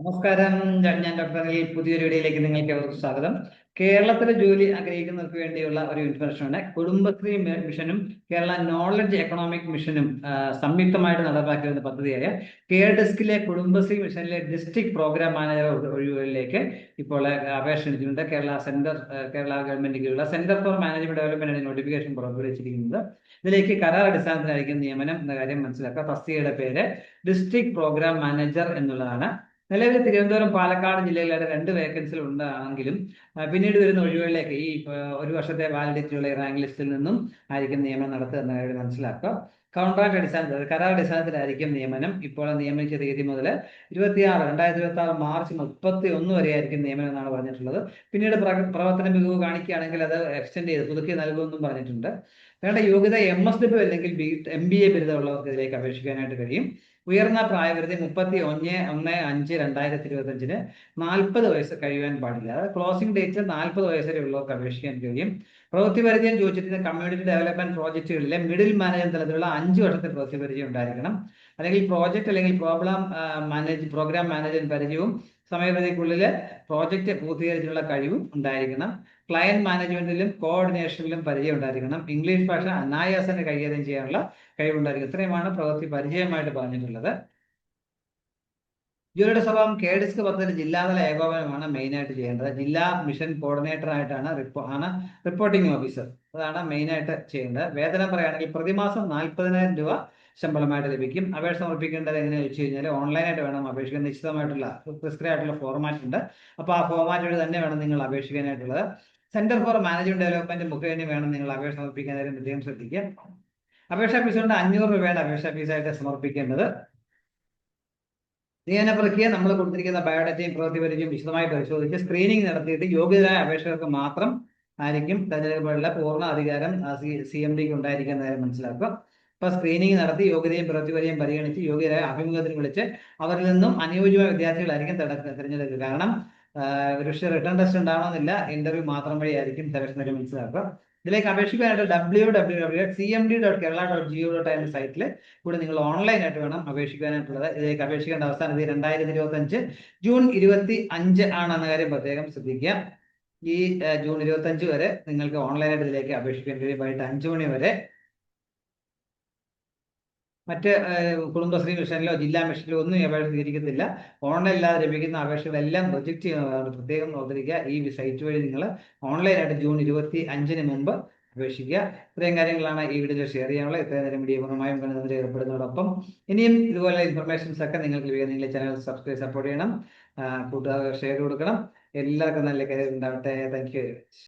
നമസ്കാരം. ഞാൻ ഡോക്ടർ അനിൽ. പുതിയൊരു വീഡിയോയിലേക്ക് നിങ്ങൾക്ക് ഏവർക്കും സ്വാഗതം. കേരളത്തിലെ ജോലി ആഗ്രഹിക്കുന്നവർക്ക് വേണ്ടിയുള്ള ഒരു ഇൻഫർമേഷനാണ്. കുടുംബശ്രീ മിഷനും കേരള നോളജ് എക്കണോമിക് മിഷനും സംയുക്തമായിട്ട് നടപ്പാക്കിയിരുന്ന പദ്ധതിയായ കെയർ ഡെസ്കിലെ കുടുംബശ്രീ മിഷനിലെ ഡിസ്ട്രിക്ട് പ്രോഗ്രാം മാനേജർ ഒഴിവുകളിലേക്ക് ഇപ്പോൾ അപേക്ഷ ക്ഷണിച്ചിട്ടുണ്ട്. കേരള സെന്റർ കേരള ഗവൺമെന്റ് കീഴിലുള്ള centre for management development notification പുറപ്പെടുവിച്ചിരിക്കുന്നത്. ഇതിലേക്ക് കരാർ അടിസ്ഥാനത്തിലായിരിക്കും നിയമനം എന്ന കാര്യം മനസ്സിലാക്കുക. തസ്തികയുടെ പേര് ഡിസ്ട്രിക്ട് പ്രോഗ്രാം മാനേജർ എന്നുള്ളതാണ്. നിലവിൽ തിരുവനന്തപുരം പാലക്കാട് ജില്ലയിലായിട്ട് രണ്ട് വേക്കൻസികൾ ഉണ്ടാണെങ്കിലും പിന്നീട് വരുന്ന ഒഴിവുകളിലേക്ക് ഈ ഒരു വർഷത്തെ വാലിഡിറ്റിയുള്ള റാങ്ക് ലിസ്റ്റിൽ നിന്നും ആയിരിക്കും നിയമനം നടത്തുക എന്ന കാര്യം മനസ്സിലാക്കുക. കോൺട്രാക്ട് അടിസ്ഥാനത്തിൽ കരാർ അടിസ്ഥാനത്തിലായിരിക്കും നിയമനം. ഇപ്പോൾ നിയമിച്ച തീയതി മുതൽ ഇരുപത്തിയാറ് രണ്ടായിരത്തി ഇരുപത്തി ആറ് മാർച്ച് മുപ്പത്തി ഒന്ന് വരെ ആയിരിക്കും നിയമനം എന്നാണ് പറഞ്ഞിട്ടുള്ളത്. പിന്നീട് പ്രവർത്തന മികവ് കാണിക്കുകയാണെങ്കിൽ അത് എക്സ്റ്റെൻഡ് ചെയ്ത് പുതുക്കി നൽകുമെന്നും പറഞ്ഞിട്ടുണ്ട്. വേണ്ട യോഗ്യത എം എസ് ഡബ്ല്യു അല്ലെങ്കിൽ ബി എം ബി എ ബിരുദമുള്ളവർക്ക് ഇതിലേക്ക് അപേക്ഷിക്കാനായിട്ട് കഴിയും. ഉയർന്ന പ്രായപരിധി മുപ്പത്തി ഒന്ന് ഒന്ന് അഞ്ച് രണ്ടായിരത്തി ഇരുപത്തി അഞ്ചിന് നാൽപ്പത് വയസ്സ് കഴിയാൻ പാടില്ല. അതായത് ക്ലോസിംഗ് ഡേറ്റ് നാൽപ്പത് വയസ്സ് വരെ ഉള്ളവർക്ക് അപേക്ഷിക്കാൻ കഴിയും. പ്രവൃത്തി പരിചയം ചോദിച്ചിരുന്ന കമ്മ്യൂണിറ്റി ഡെവലപ്മെന്റ് പ്രോജക്റ്റുകളിലെ മിഡിൽ മാനേജർ തലത്തിലുള്ള അഞ്ച് വർഷത്തെ പ്രവൃത്തി പരിചയം ഉണ്ടായിരിക്കണം. അല്ലെങ്കിൽ പ്രോജക്റ്റ് അല്ലെങ്കിൽ പ്രോബ്ലം മാനേജ് പ്രോഗ്രാം മാനേജർ പരിചയവും സമയപരിധിക്കുള്ളിൽ പ്രോജക്റ്റ് പൂർത്തീകരിച്ചുള്ള കഴിവും ഉണ്ടായിരിക്കണം. ക്ലയന്റ് മാനേജ്മെന്റിലും കോർഡിനേഷനിലും പരിചയം ഉണ്ടായിരിക്കണം. ഇംഗ്ലീഷ് ഭാഷ അനായാസന കൈകാര്യം ചെയ്യാനുള്ള കഴിവുണ്ടായിരിക്കും ഇത്രയുമാണ് പ്രവൃത്തി പരിചയമായിട്ട് പറഞ്ഞിട്ടുള്ളത്. ജോലിയുടെ സ്വഭാവം കെ ഡിസ്ക് പദ്ധതി ജില്ലാതല ഏകോപനമാണ് മെയിൻ ആയിട്ട് ചെയ്യേണ്ടത്. ജില്ലാ മിഷൻ കോർഡിനേറ്റർ ആയിട്ടാണ് റിപ്പോ ആണ് റിപ്പോർട്ടിംഗ് ഓഫീസർ അതാണ് മെയിൻ ആയിട്ട് ചെയ്യേണ്ടത്. വേതനം പറയുകയാണെങ്കിൽ പ്രതിമാസം നാൽപ്പതിനായിരം രൂപ ശമ്പളമായിട്ട് ലഭിക്കും. അപേക്ഷ സമർപ്പിക്കേണ്ടത് എങ്ങനെയാണെന്ന് വെച്ച് കഴിഞ്ഞാൽ ഓൺലൈനായിട്ട് വേണം അപേക്ഷിക്കാൻ. നിശ്ചിതമായിട്ടുള്ള പ്രിസ്ക്രൈബ് ആയിട്ടുള്ള ഫോർമാറ്റ് ഉണ്ട്. അപ്പോൾ ആ ഫോർമാറ്റ് വഴി തന്നെ വേണം നിങ്ങൾ അപേക്ഷിക്കാനായിട്ടുള്ളത്. സെന്റർ ഫോർ മാനേജ്മെന്റ് ഡെവലപ്മെന്റ് മുഖേന വേണം നിങ്ങൾ അപേക്ഷ സമർപ്പിക്കാനായിട്ട്. പ്രത്യേകം ശ്രദ്ധിക്കുക. അപേക്ഷാ ഫീസ് കൊണ്ട് അഞ്ഞൂറ് രൂപയാണ് അപേക്ഷാ ഫീസായിട്ട് സമർപ്പിക്കേണ്ടത്. നിയമന പ്രക്രിയ നമ്മൾ കൊടുത്തിരിക്കുന്ന ബയോഡേറ്റയും പ്രവൃത്തി പരിചയം വിശദമായി പരിശോധിച്ച് സ്ക്രീനിങ് നടത്തിയിട്ട് യോഗ്യതരായ അപേക്ഷകർക്ക് മാത്രം ആയിരിക്കും തെരഞ്ഞെടുപ്പുകളുടെ പൂർണ അധികാരം സി എം ഡിക്ക് ഉണ്ടായിരിക്കുന്ന കാര്യം മനസ്സിലാക്കുക. അപ്പൊ സ്ക്രീനിങ് നടത്തി യോഗ്യതയും പ്രവൃത്തി പരിചയം പരിഗണിച്ച് യോഗ്യരായ അഭിമുഖത്തിന് വിളിച്ച് അവരിൽ നിന്നും അനുയോജ്യമായ വിദ്യാർത്ഥികളായിരിക്കും തെരഞ്ഞെടുക്കുക. കാരണം റിട്ടേൺ ടെസ്റ്റ് ഉണ്ടാവണമെന്നില്ല ഇന്റർവ്യൂ മാത്രം വഴിയായിരിക്കും സെലക്ഷൻ മനസ്സിലാക്കുക. ഇതിലേക്ക് അപേക്ഷിക്കാനായിട്ട് W W W C M D dot Kerala dot G O dot എന്ന സൈറ്റിൽ കൂടെ നിങ്ങൾ ഓൺലൈനായിട്ട് വേണം അപേക്ഷിക്കാനായിട്ടുള്ളത്. ഇതിലേക്ക് അപേക്ഷിക്കേണ്ട അവസാന തീയതി രണ്ടായിരത്തി ഇരുപത്തി അഞ്ച് ജൂൺ ഇരുപത്തി അഞ്ച് ആണെന്ന കാര്യം പ്രത്യേകം ശ്രദ്ധിക്കുക. ഈ ജൂൺ ഇരുപത്തി അഞ്ച് വരെ നിങ്ങൾക്ക് ഓൺലൈനായിട്ട് ഇതിലേക്ക് അപേക്ഷിക്കാൻ കഴിയും വൈകിട്ട് അഞ്ചു മണി വരെ മറ്റ് കുടുംബശ്രീ മിഷനിലോ ജില്ലാ മിഷനിലോ ഒന്നും അപേക്ഷ സ്വീകരിക്കുന്നില്ല. ഓൺലൈൻ ഇല്ലാതെ ലഭിക്കുന്ന അപേക്ഷകളെല്ലാം ചെയ്യുന്നതാണ് പ്രത്യേകം ഓർത്തിരിക്കുക ഈ സൈറ്റ് വഴി നിങ്ങൾ ഓൺലൈനായിട്ട് ജൂൺ ഇരുപത്തി അഞ്ചിന് മുമ്പ് അപേക്ഷിക്കുക. ഇത്രയും കാര്യങ്ങളാണ് ഈ വീഡിയോ ഷെയർ ചെയ്യാനുള്ളത്. ഇത്രയും നേരം വീഡിയോ പൂർണമായും കണ്ടതിൽ ഏർപ്പെടുന്നതോടൊപ്പം ഇനിയും ഇതുപോലെ ഇൻഫർമേഷൻസ് ഒക്കെ നിങ്ങൾക്ക് ലഭിക്കുക നിങ്ങളുടെ ചാനൽ സബ്സ്ക്രൈബ് സപ്പോർട്ട് ചെയ്യണം. കൂട്ടുകാർ ഷെയർ കൊടുക്കണം. എല്ലാവർക്കും നല്ല കാര്യം ഉണ്ടാവട്ടെ. Thank you